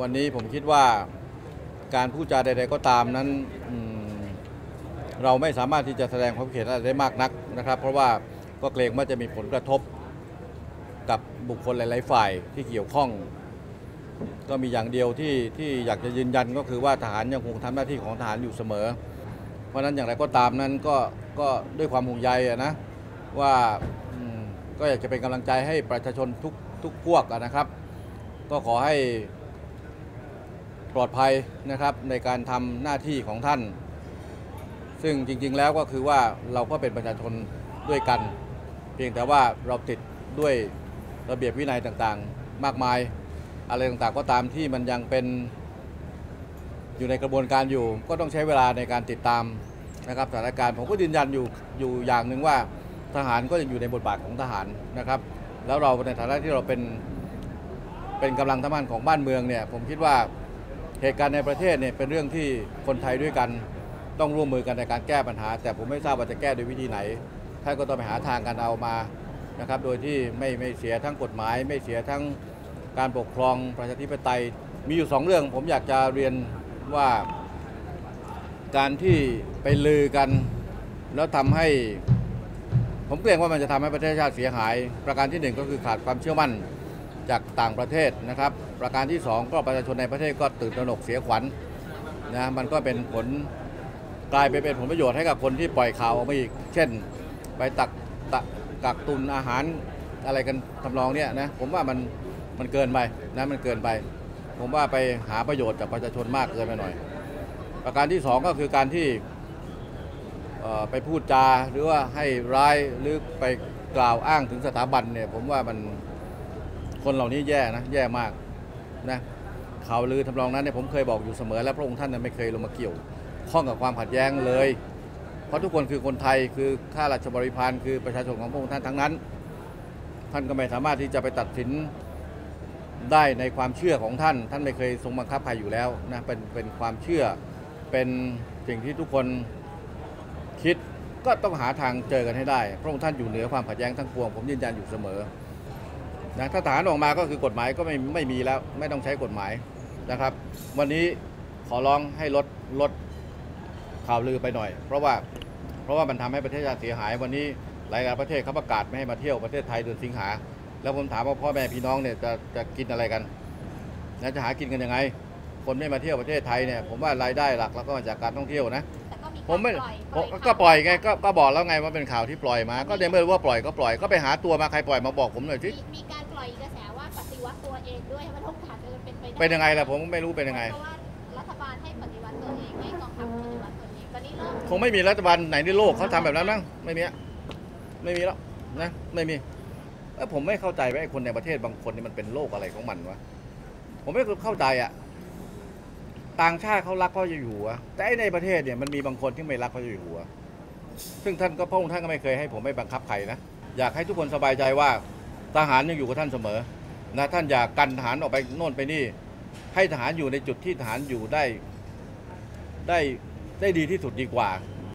วันนี้ผมคิดว่าการพูดจาใด ๆ ก็ตามนั้นเราไม่สามารถที่จะแสดงความเห็นอะไรได้มากนักนะครับ เพราะว่าก็เกรงว่าจะมีผลกระทบกับบุคคลหลาย ๆ ฝ่ายที่เกี่ยวข้อง ก็มีอย่างเดียวที่ที่อยากจะยืนยันก็คือว่าทหารยังคงทำหน้าที่ของทหารอยู่เสมอ เพราะฉะนั้นอย่างไรก็ตามนั้นก็ก็ด้วยความห่วงใยนะว่าก็อยากจะเป็นกำลังใจให้ประชาชนทุกทุกพวกนะครับ ก็ขอให้ ปลอดภัยนะครับในการทำหน้าที่ของท่าน ซึ่งจริงๆแล้วก็คือว่าเราก็เป็นประชาชนด้วยกัน เพียงแต่ว่าเราติดด้วยระเบียบวินัยต่างๆ มากมาย อะไรต่างๆก็ตามที่มันยังเป็นอยู่ในกระบวนการอยู่ ก็ต้องใช้เวลาในการติดตามนะครับสถานการณ์ผมก็ยืนยันอยู่อยู่อย่างหนึ่งว่าทหารก็ยังอยู่ในบทบาทของทหารนะครับ แล้วเราในฐานะที่เราเป็นเป็นกำลังทำงานของบ้านเมืองเนี่ย ผมคิดว่า เหตุการณ์ในประเทศเนี่ยเป็นเรื่องที่คนไทยด้วยกันต้องร่วมมือกันในการแก้ปัญหา แต่ผมไม่ทราบว่าจะแก้โดยวิธีไหนท่านก็ต้องไปหาทางกันเอามานะครับ โดยที่ไม่ไม่เสียทั้งกฎหมาย ไม่เสียทั้งการปกครองประชาธิปไตย มีอยู่สองเรื่อง ผมอยากจะเรียนว่าการที่ไปลือกัน แล้วทำให้ ผมเกรงว่ามันจะทำให้ประเทศชาติเสียหาย ประการที่หนึ่งก็คือขาดความเชื่อมั่น จากต่างประเทศนะครับ ประการที่สองก็ประชาชนในประเทศก็ตื่นตระหนกเสียขวัญนะมันก็เป็นผลกลายไปเป็นผลประโยชน์ให้กับคนที่ปล่อยข่าวออกมาอีก เช่น ไปตักตักกักตุนอาหารอะไรกันทำนองเนี้ยนะผมว่ามันมันเกินไปนะมันเกินไป ผมว่าไปหาประโยชน์จากประชาชนมากเกินไปหน่อย ประการที่สองก็คือการที่ไปพูดจาหรือว่าให้ร้ายหรือไปกล่าวอ้างถึงสถาบันเนี่ยผมว่ามัน คนเหล่านี้แย่นะ แย่มากนะข่าวลือทำนองนั้นเนี่ยผมเคยบอกอยู่เสมอ และพระองค์ท่านนั้นไม่เคยลงมาเกี่ยวข้องกับความขัดแย้งเลย เพราะทุกคนคือคนไทยคือข้าราชบริพารคือประชาชนของพระองค์ท่านทั้งนั้น ท่านก็ไม่สามารถที่จะไปตัดสินได้ในความเชื่อของท่าน ท่านไม่เคยทรงบังคับใครอยู่แล้วนะเป็นเป็นความเชื่อเป็นสิ่งที่ทุกคนคิดก็ต้องหาทางเจอกันให้ได้ พระองค์ท่านอยู่เหนือความขัดแย้งทั้งปวง ผมยืนยันอยู่เสมอ นะถ้าทหารออกมาก็คือกฎหมายก็ไม่ไม่มีแล้วไม่ต้องใช้กฎหมายนะครับ วันนี้ขอร้องให้ลดลดข่าวลือไปหน่อย เพราะว่าเพราะว่ามันทำให้ประเทศชาติเสียหาย วันนี้หลายๆประเทศเขาประกาศไม่ให้มาเที่ยวประเทศไทยเดือนสิงหา แล้วผมถามว่าพ่อแม่พี่น้องเนี่ยจะจะกินอะไรกันแล้วจะหากินกันยังไง คนไม่มาเที่ยวประเทศไทยเนี่ยผมว่ารายได้หลักแล้วก็มาจากการท่องเที่ยวนะแต่ก็มีผมไม่การปล่อยผมข่าวก็ปล่อยไงก็ก็บอกแล้วไงว่าเป็นข่าวที่ปล่อยมา ก็ในเมื่อรู้ว่าปล่อยก็ปล่อยก็ไปหาตัวมาใครปล่อยมาบอกผมหน่อยสิมีมีการ ว่าปฏิวัติตัวเองด้วยมันโอกาสจะเป็นไปได้เป็นยังไงล่ะผมไม่รู้เป็นยังไง เพราะว่ารัฐบาลให้ปฏิวัติตัวเองให้กองทัพปฏิวัติตัวเองตอนนี้เริ่มคงไม่มีรัฐบาลไหนในโลกเขาทำแบบนั้นมั้งไม่มีอะไม่มีแล้วนะไม่มีเอ้ยผมไม่เข้าใจว่าไอ้คนในประเทศบางคนนี่มันเป็นโรคอะไรของมันวะผมไม่เข้าใจอะต่างชาติเขารักพระเจ้าอยู่หัวแต่ไอ้ในประเทศเนี่ยมันมีบางคนที่ไม่รักพระเจ้าอยู่หัว ซึ่งท่านก็พระองค์ท่านก็ไม่เคยให้ผมไม่บังคับใครนะอยากให้ทุกคนสบายใจว่าทหารยังอยู่กับท่านเสมอ นะท่านอย่ากกันทหารออกไปโน่นไปนี่ ให้ทหารอยู่ในจุดที่ทหารอยู่ได้ได้ได้ดีที่สุดดีกว่า